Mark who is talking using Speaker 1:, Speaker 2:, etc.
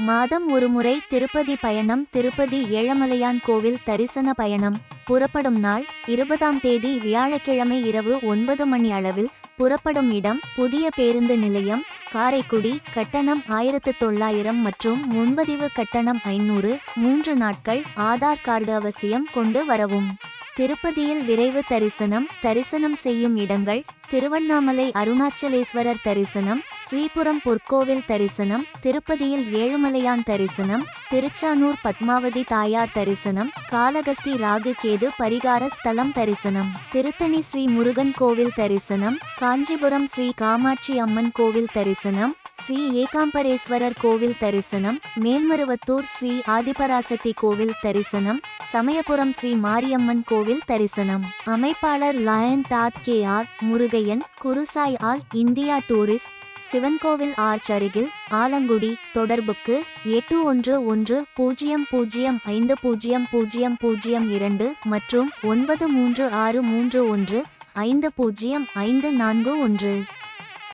Speaker 1: மாதம் ஒருமுறை திருப்பதி பயணம் திருப்பதி ஏழமலையான் கோவில் தரிசன பயணம். புறப்படும் நாள் இருபதாம் தேதி வியாழக்கிழமை இரவு ஒன்பது மணி அளவில் புறப்படும் இடம் புதிய பேருந்து நிலையம் காரைக்குடி கட்டணம் ஆயிரத்து தொள்ளாயிரம் மற்றும் முன்பதிவு கட்டணம் ஐநூறு மூன்று நாட்கள் ஆதார் கார்டு அவசியம் கொண்டு வரவும். திருப்பதியில் விரைவு தரிசனம் தரிசனம் செய்யும் இடங்கள் திருவண்ணாமலை அருணாச்சலேஸ்வரர் தரிசனம் ஸ்ரீபுரம் பொற்கோவில் தரிசனம் திருப்பதியில் ஏழுமலையான் தரிசனம் திருச்சானூர் பத்மாவதி தாயார் தரிசனம் காளகஸ்தி ராகு கேது பரிகார ஸ்தலம் தரிசனம் திருத்தணி ஸ்ரீ முருகன் கோவில் தரிசனம் காஞ்சிபுரம் ஸ்ரீ காமாட்சி அம்மன் கோவில் தரிசனம் ஸ்ரீ ஏகாம்பரேஸ்வரர் கோவில் தரிசனம் மேல்மருவத்தூர் ஸ்ரீ ஆதிபராசக்தி கோவில் தரிசனம் சமயபுரம் ஸ்ரீ மாரியம்மன் கோவில் தரிசனம். அமைப்பாளர் lion dot K R Murugaiyan Gurusai all India tourist சிவன்கோவில் arch அருகில் ஆலங்குடி தொடர்புக்கு எட்டு ஒன்று ஒன்று பூஜ்ஜியம் பூஜ்ஜியம் ஐந்து பூஜ்ஜியம் பூஜ்ஜியம் பூஜ்ஜியம் இரண்டு மற்றும் ஒன்பது மூன்று ஆறு மூன்று ஒன்று ஐந்து பூஜ்ஜியம் ஐந்து நான்கு ஒன்று.